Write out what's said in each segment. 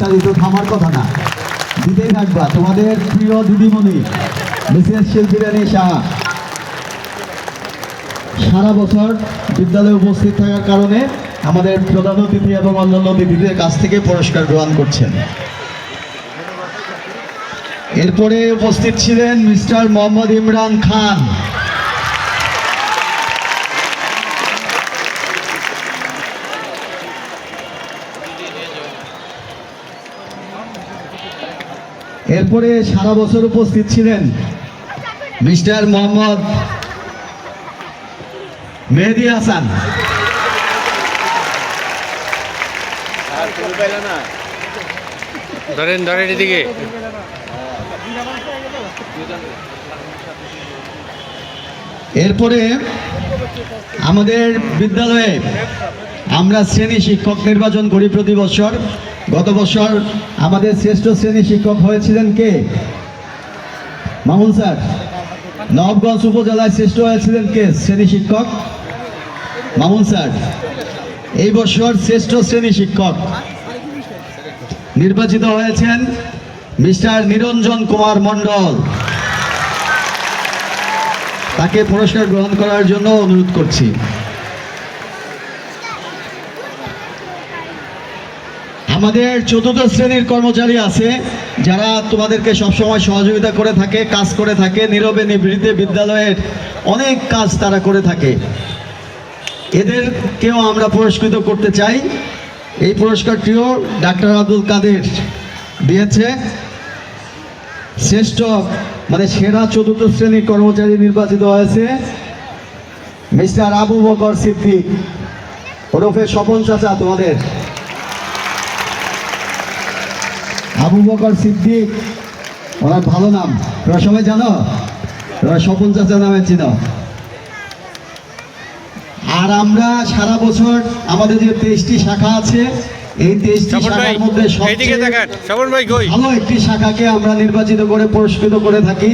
ইত্যাদি তো থামার কথা না। দিতেই থাকবা। তোমাদের প্রিয় দিদিমণি, মিসেস শিল্পীরানী সাহা, সারা বছর বিদ্যালয়ে উপস্থিত থাকার কারণে আমাদের প্রধান অতিথি এবং অন্যান্য অতিথিদের কাছ থেকে পুরস্কার গ্রহণ করছেন। এরপরে উপস্থিত ছিলেন মিস্টার মোহাম্মদ ইমরান খান। এরপরে সারা বছর উপস্থিত ছিলেন মিস্টার মোহাম্মদ মেহেদি হাসান। ধরেন ধরেন এদিকে। এরপরে আমাদের বিদ্যালয়ে আমরা শ্রেণি শিক্ষক নির্বাচন করি প্রতি বছর। গত বছর আমাদের শ্রেষ্ঠ শ্রেণি শিক্ষক হয়েছিলেন কে? মামুন স্যার। নবগঞ্জ উপজেলায় শ্রেষ্ঠ হয়েছিলেন কে? শ্রেণি শিক্ষক? মামুন স্যার। এই বছর শ্রেষ্ঠ শ্রেণি শিক্ষক নির্বাচিত হয়েছেন মিস্টার নিরঞ্জন কুমার মণ্ডল। তাকে পুরস্কার গ্রহণ করার জন্য অনুরোধ করছি। আমাদের চতুর্থ শ্রেণির কর্মচারী আছে, যারা তোমাদেরকে সবসময় সহযোগিতা করে থাকে, কাজ করে থাকে, নীরবে নিভৃতে বিদ্যালয়ের অনেক কাজ তারা করে থাকে। এদেরকেও আমরা পুরস্কৃত করতে চাই। এই পুরস্কারটিও ডাক্তার আব্দুল কাদের দিয়েছে। শ্রেষ্ঠ মানে সেরা চতুর্থ শ্রেণির কর্মচারী নির্বাচিত হয়েছে মিস্টার আবু বকর সিদ্দিক ওরফে স্বপন চাচা তোমাদের। আবু বকর সিদ্দিক ওনার ভালো নাম। তোমরা সবাই জানো? তোমরা স্বপন চাচা নামে চিনো। আর আমরা সারা বছর আমাদের যে তেইশটি শাখা আছে এই তেইশটি শাখার মধ্যে ভালো একটি শাখাকে আমরা নির্বাচিত করে পুরস্কৃত করে থাকি।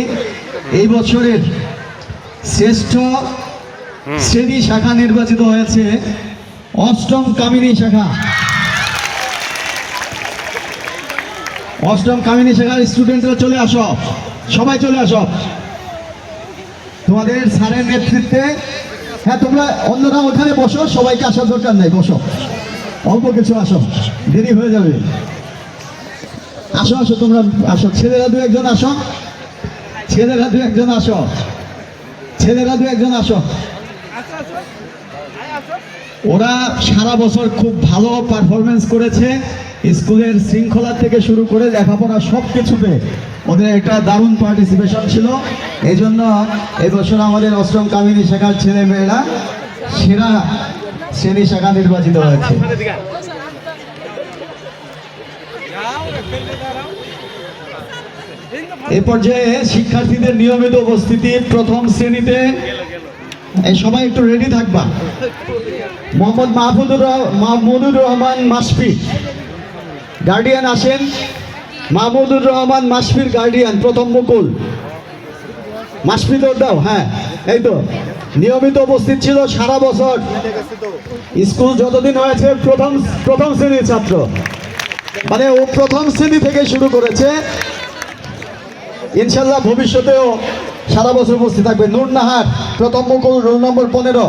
এই বছরের শ্রেষ্ঠ শ্রেণি শাখা নির্বাচিত হয়েছে অষ্টম কামিনী শাখা। অষ্টম কামিনী শাখার স্টুডেন্টরা চলে আসো। সবাই চলে আসো। তোমাদের স্যারের নেতৃত্বে হ্যাঁ তোমরা অন্যরা ওখানে বসো, সবাইকে আসার দরকার নেই, বসো। অল্প কিছু আসো, দেরি হয়ে যাবে। আসো আসো, তোমরা আসো। ছেলেরা দু একজন আসো। ছেলেরা দু একজন আসো। ছেলেরা দু একজন আসো। ওরা সারা বছর খুব ভালো পারফরমেন্স করেছে। স্কুলের শৃঙ্খলা থেকে শুরু করে লেখাপড়া সব কিছুতে ওদের একটা দারুণ পার্টিসিপেশন ছিল। এই জন্য এই বছর আমাদের অষ্টম কামিনী শাখার ছেলে মেয়েরা সেরা শ্রেণি শাখা নির্বাচিত হয়েছে। এই পর্যায়ে শিক্ষার্থীদের নিয়মিত উপস্থিতি প্রথম শ্রেণীতে। সবাই একটু রেডি থাকবা। মোহাম্মদ মাহমুদুর রহ- মাহমুদুর রহমান মাসফি গার্ডিয়ান আসেন। মাহমুদুর রহমান মাসফির গার্ডিয়ান প্রথম মুকুল মাসফি দৌড় দাও হ্যাঁ এই তো। নিয়মিত উপস্থিত ছিল সারা বছর। স্কুল যতদিন হয়েছে, প্রথম প্রথম শ্রেণির ছাত্র। মানে ও প্রথম শ্রেণি থেকে শুরু করেছে। ইনশাল্লাহ ভবিষ্যতেও সারা বছর উপস্থিত থাকবে। নূর নাহার, প্রথম মুকুল রোল নম্বর পনেরো।